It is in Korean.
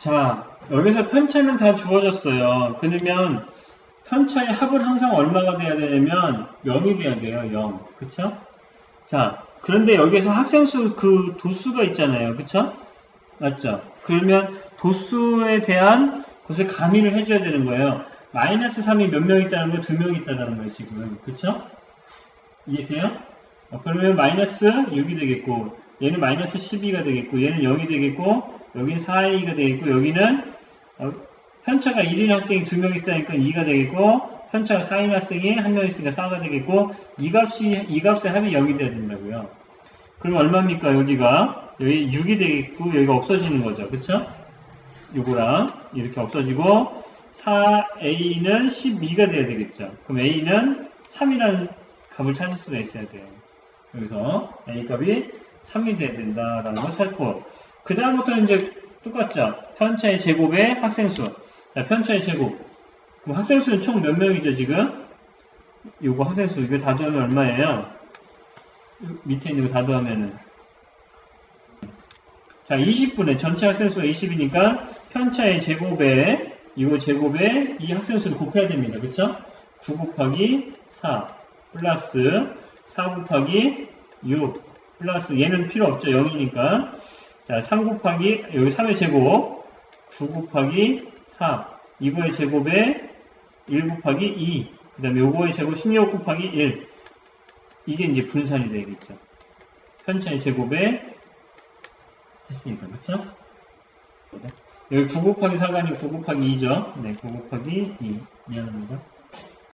자, 여기서 편차는 다 주어졌어요. 그러면 편차의 합은 항상 얼마가 돼야 되냐면 0이 돼야 돼요. 0. 그쵸? 자, 그런데 여기에서 학생수 그 도수가 있잖아요. 그쵸? 맞죠? 그러면 도수에 대한 것을 가미를 해줘야 되는 거예요. 마이너스 3이 몇 명 있다는 거 두 명 있다는 거예요, 지금. 그쵸? 이해돼요? 어, 그러면 마이너스 6이 되겠고, 얘는 마이너스 12가 되겠고, 얘는 0이 되겠고, 여기는 4a가 되겠고, 여기는 어, 편차가 1인 학생이 두명 있다니까 2가 되겠고, 편차가 4인 학생이 한명 있으니까 4가 되겠고, 이 값이, 이 값의 합이 0이 돼야 된다고요. 그럼 얼마입니까, 여기가? 여기 6이 되겠고, 여기가 없어지는 거죠. 그쵸? 요거랑 이렇게 없어지고, 4a는 12가 돼야 되겠죠. 그럼 a는 3이라는 값을 찾을 수가 있어야 돼요. 여기서 a 값이 3이 돼야 된다라는 걸 찾고, 그 다음부터는 이제 똑같죠. 편차의 제곱의 학생수. 자, 편차의 제곱. 그럼 학생수는 총 몇 명이죠, 지금? 요거 학생수, 이거 다 더하면 얼마예요? 요 밑에 있는 거 다 더하면은. 자, 20분의 전체 학생수가 20이니까 편차의 제곱에, 이거 제곱에 이 학생수를 곱해야 됩니다. 그쵸? 9 곱하기 4 플러스 4 곱하기 6 플러스 얘는 필요 없죠. 0이니까. 자, 3 곱하기, 여기 3의 제곱, 9 곱하기 4. 이거의 제곱에 1 곱하기 2. 그 다음에 요거의 제곱 16 곱하기 1. 이게 이제 분산이 되겠죠. 편차의 제곱에 했으니까, 그쵸? 여기 9 곱하기 4가 아니고 9 곱하기 2죠. 네, 9 곱하기 2. 미안합니다.